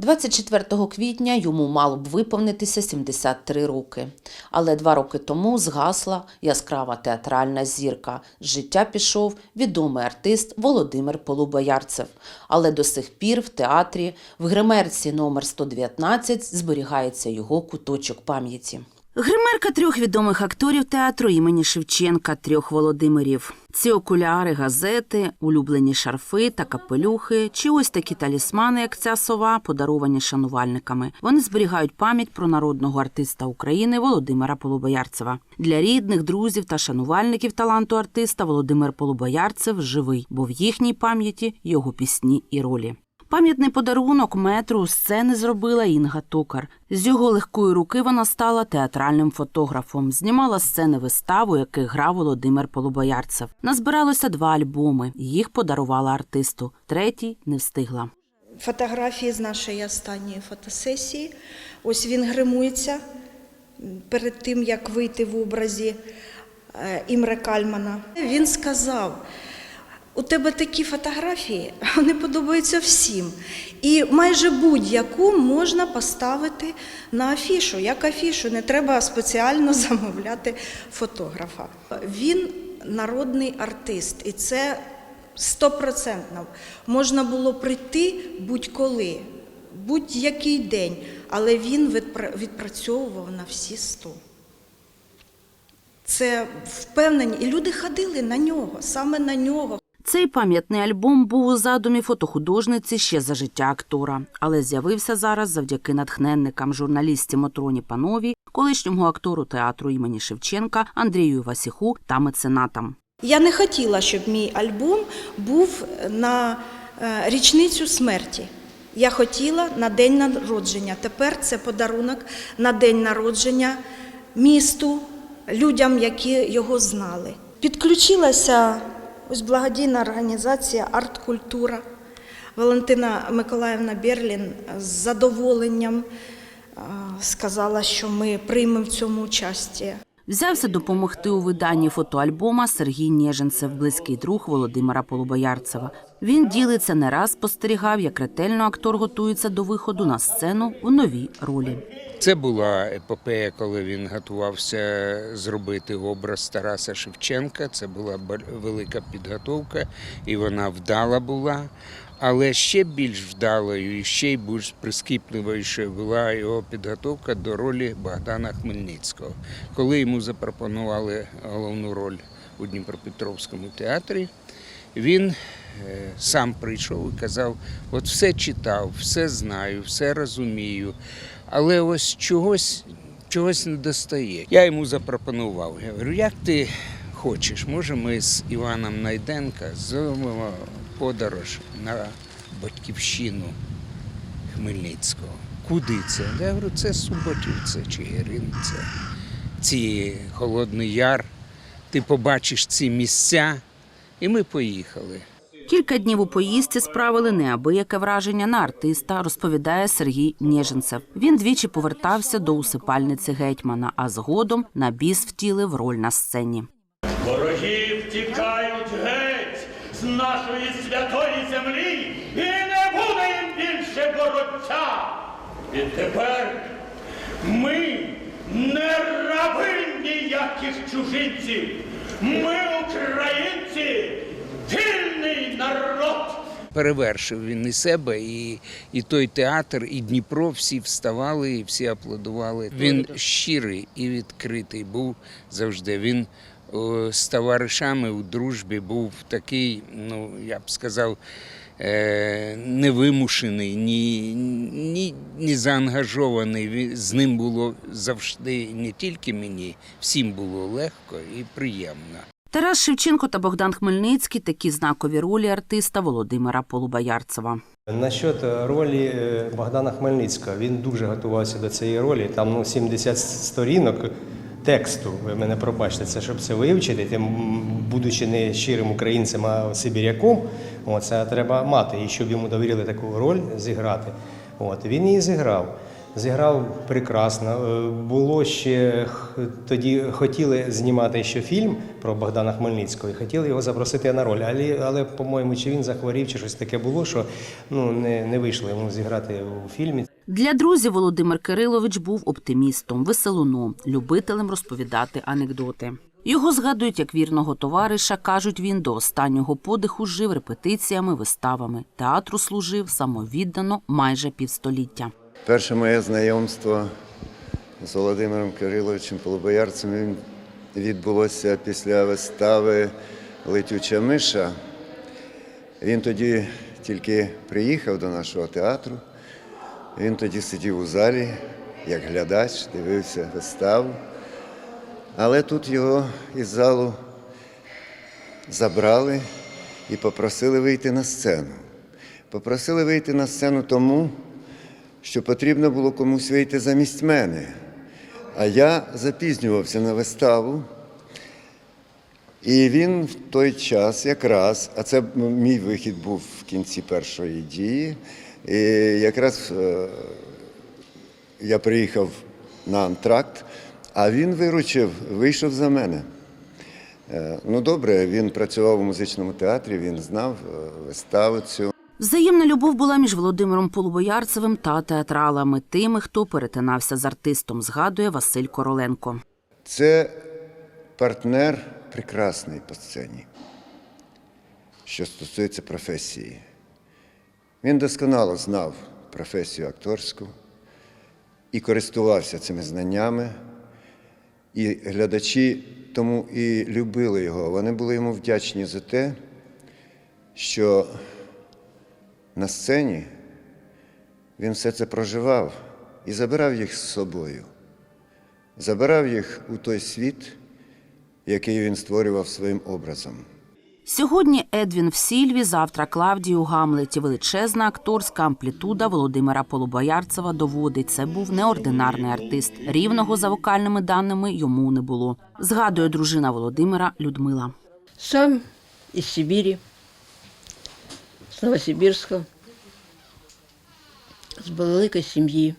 24 квітня йому мало б виповнитися 73 роки. Але два роки тому згасла яскрава театральна зірка. З життя пішов відомий артист Володимир Полубоярцев. Але до сих пір в театрі в гримерці номер 119 зберігається його куточок пам'яті. Гримерка трьох відомих акторів театру імені Шевченка, трьох Володимирів. Ці окуляри, газети, улюблені шарфи та капелюхи, чи ось такі талісмани, як ця сова, подаровані шанувальниками. Вони зберігають пам'ять про народного артиста України Володимира Полубоярцева. Для рідних, друзів та шанувальників таланту артиста Володимир Полубоярцев живий, бо в їхній пам'яті його пісні і ролі. Пам'ятний подарунок метру сцени зробила Інга Токар. З його легкої руки вона стала театральним фотографом. Знімала сцени вистав, у яких грав Володимир Полубоярцев. Назбиралося два альбоми. Їх подарувала артисту. Третій не встигла. Фотографії з нашої останньої фотосесії. Ось він гримується перед тим, як вийти в образі е, Імре Кальмана. Він сказав: у тебе такі фотографії, вони подобаються всім. І майже будь-яку можна поставити на афішу. Як афішу, не треба спеціально замовляти фотографа. Він народний артист, і це стопроцентно. Можна було прийти будь-коли, будь-який день, але він відпрацьовував на всі сто. Це впевнені, і люди ходили на нього, саме на нього. Цей пам'ятний альбом був у задумі фотохудожниці ще за життя актора, але з'явився зараз завдяки натхненникам журналістці Мотроні Панові, колишньому актору театру імені Шевченка Андрію Васіху та меценатам. Я не хотіла, щоб мій альбом був на е, річницю смерті. Я хотіла на день народження. Тепер це подарунок на день народження місту, людям, які його знали. Підключилася ось благодійна організація Арт-культура. Валентина Миколаївна Берлін з задоволенням е, сказала, що ми приймемо в цьому участь. Взявся допомогти у виданні фотоальбома Сергій Нєженцев, близький друг Володимира Полубоярцева. Він ділиться не раз спостерігав, як ретельно актор готується до виходу на сцену в новій ролі. Це була епопея, коли він готувався зробити образ Тараса Шевченка. Це була велика підготовка, і вона вдала була. Але ще більш вдалою і ще й більш прискіпливішою була його підготовка до ролі Богдана Хмельницького. Коли йому запропонували головну роль у Дніпропетровському театрі, він е, сам прийшов і казав: от все читав, все знаю, все розумію, але ось чогось, чогось не достає. Я йому запропонував. Я говорю, як ти хочеш, може ми з Іваном Найденка зробимо подорож на батьківщину Хмельницького. Куди це? Я говорю, це Суботівце, Чигирин, це ці Холодний Яр. Ти побачиш ці місця, і ми поїхали. Кілька днів у поїздці справили неабияке враження на артиста, розповідає Сергій Нєженцев. Він двічі повертався до усипальниці гетьмана, а згодом на біс втілив роль на сцені. Вороги втікають геть з нашої святої землі, і не буде їм більше вороття. І тепер ми не раби ніяких чужинців. Ми, українці. Перевершив він і себе, і, і той театр, і Дніпро всі вставали і всі аплодували. Він щирий і відкритий був завжди. Він о, з товаришами у дружбі був такий, ну я б сказав, е, невимушений, ні, ні, ні заангажований. З ним було завжди не тільки мені, всім було легко і приємно. Тарас Шевченко та Богдан Хмельницький такі знакові ролі артиста Володимира Полубоярцева. Насчет е, ролі е, Богдана Хмельницького, він дуже готувався до цієї ролі. Там ну, 70 сторінок тексту. Ви мене пробачте, це щоб це вивчити, тим, будучи не щирим українцем, а сибіряком, от, це треба мати. І щоб йому довірили таку роль зіграти. От, він її зіграв. Зіграв прекрасно. Е, Було ще тоді хотіли знімати ще фільм про Богдана Хмельницького і хотіли його запросити на роль. Але, але по-моєму, чи він захворів, чи щось таке було, що ну, не, не вийшло йому зіграти у фільмі. Для друзів Володимир Кирилович був оптимістом, веселуном, любителем розповідати анекдоти. Його згадують як вірного товариша, кажуть, він до останнього подиху жив репетиціями, виставами. Театру служив самовіддано майже півстоліття. Перше моє знайомство з Володимиром Кириловичем Полубоярцем відбулося після вистави Летюча миша. Він тоді тільки приїхав до нашого театру. Він тоді сидів у залі як глядач, дивився виставу. Але тут його із залу забрали і попросили вийти на сцену. Попросили вийти на сцену тому, що потрібно було комусь вийти замість мене. А я запізнювався на виставу. І він в той час якраз, а це мій вихід був в кінці першої дії. І якраз е, я приїхав на антракт, а він виручив, вийшов за мене. Е, Ну добре, він працював у музичному театрі, він знав е, виставу цю. Взаємна любов була між Володимиром Полубоярцевим та театралами, тими, хто перетинався з артистом, згадує Василь Короленко. Це партнер прекрасний по сцені, що стосується професії. Він досконало знав професію акторську і користувався цими знаннями. І глядачі тому і любили його. Вони були йому вдячні за те, що на сцені він все це проживав і забирав їх з собою забирав їх у той світ, який він створював своїм образом. Сьогодні Едвін в Сільві, завтра Клавдій у Гамлеті. Величезна акторська амплітуда Володимира Полубоярцева доводить, це був неординарний артист. Рівного за вокальними даними йому не було. Згадує дружина Володимира Людмила. Сам из Сибири, з Новосибірська, з великої сім'ї.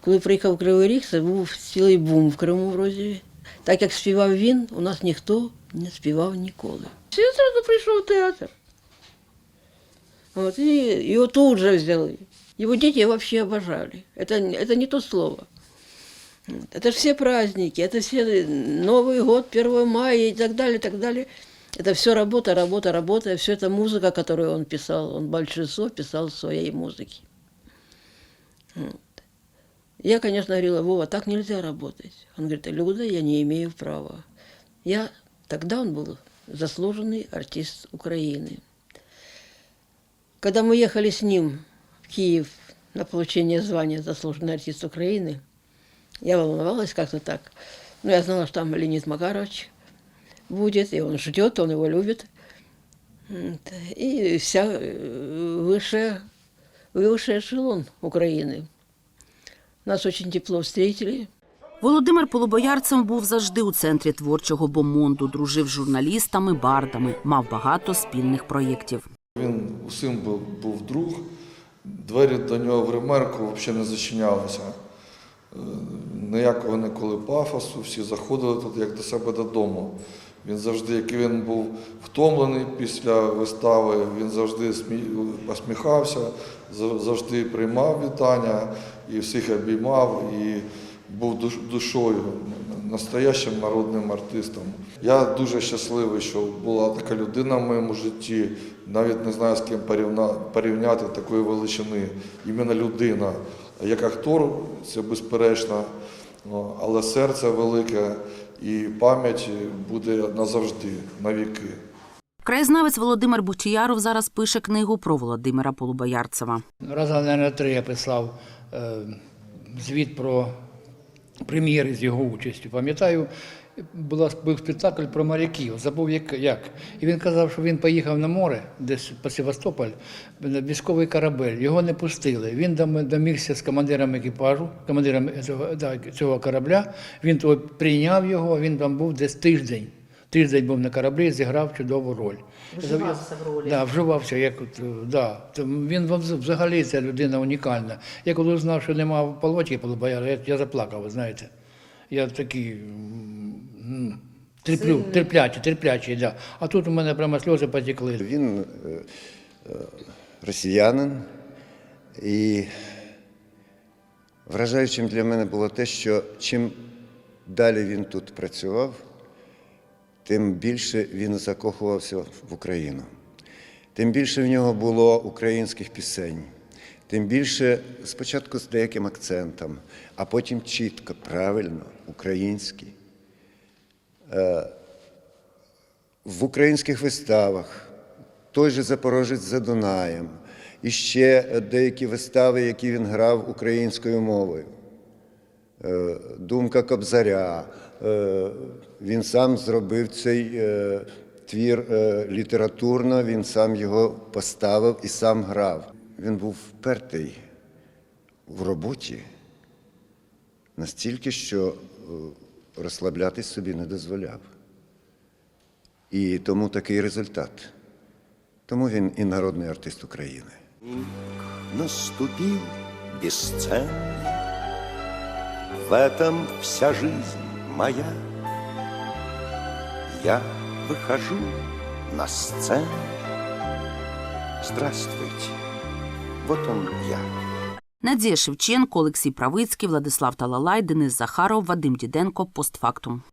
Коли приїхав в Кривий Ріг, це був цілий бум в Криму вроді. Так як співав він, у нас ніхто не співав ніколи. Всі одразу прийшов в театр. От, і його тут же взяли. Его дети вообще обожали. Это, это не то слово. Вот. Это ж все праздники, это все Новый год, 1 мая и так далее, и так далее. Это все работа, работа, работа, все это музыка, которую он писал. Он большинство писал своей музыки. Вот. Я, конечно, говорила, Вова, так нельзя работать. Он говорит, Люда, я не имею права. Я, тогда он был заслуженный артист Украины. Когда мы ехали с ним в Киев на получение звания заслуженный артист Украины, я волновалась как-то так. Но я знала, что там Леонид Макарович будет, и он ждет, он его любит. Вот. И вся э, высшая, высший эшелон Украины. Нас очень тепло встретили. Володимир Полубоярцев був завжди у центрі творчого бомонду, дружив з журналістами, бардами, мав багато спільних проєктів. Він усім був, був друг. Двері до нього в ремерку взагалі не зачинялися. Е, Ніякого ніколи пафосу, всі заходили тут як до себе додому. Він завжди, як він був втомлений після вистави, він завжди смі- посміхався, завжди приймав вітання і всіх обіймав, і був душою, настоящим народним артистом. Я дуже щасливий, що була така людина в моєму житті. Навіть не знаю, з ким порівняти такої величини. Іменно людина. Як актор, це безперечно, але серце велике і пам'ять буде назавжди, на віки. Краєзнавець Володимир Бутіяров зараз пише книгу про Володимира Полубоярцева. Раза, на три я писав е, звіт про прем'єри з його участю. Пам'ятаю, була, був спектакль про моряків, забув як, як. І він казав, що він поїхав на море, десь по Севастополь, на військовий корабель. Його не пустили. Він домігся з командиром екіпажу, командиром цього, да, цього корабля. Він того прийняв його, він там був десь тиждень. тиждень був на кораблі, зіграв чудову роль. Вживався в ролі. Да, вживався. Як от, да. Він вз- взагалі ця людина унікальна. Я коли знав, що нема в полоті, я, я заплакав, ви знаєте. Я такий терплю, терплячий, терплячий, да. А тут у мене прямо сльози потекли. Він е, е, росіянин, і вражаючим для мене було те, що чим далі він тут працював, тим більше він закохувався в Україну. Тим більше в нього було українських пісень, тим більше спочатку з деяким акцентом, а потім чітко, правильно, український. в українських виставах, той же Запорожець за Дунаєм, і ще деякі вистави, які він грав українською мовою. Е, Думка Кобзаря. Е, Він сам зробив цей е, твір е, літературно, він сам його поставив і сам грав Він був впертий в роботі настільки, що е, розслаблятись собі не дозволяв. І тому такий результат. Тому він і народний артист України. наступил бесценный. В этом вся жизнь моя. Я выхожу на сцену. Здравствуйте, вот он я. Надія Шевченко, Олексій Правицький, Владислав Талалай, Денис Захаров, Вадим Діденко. Постфактум.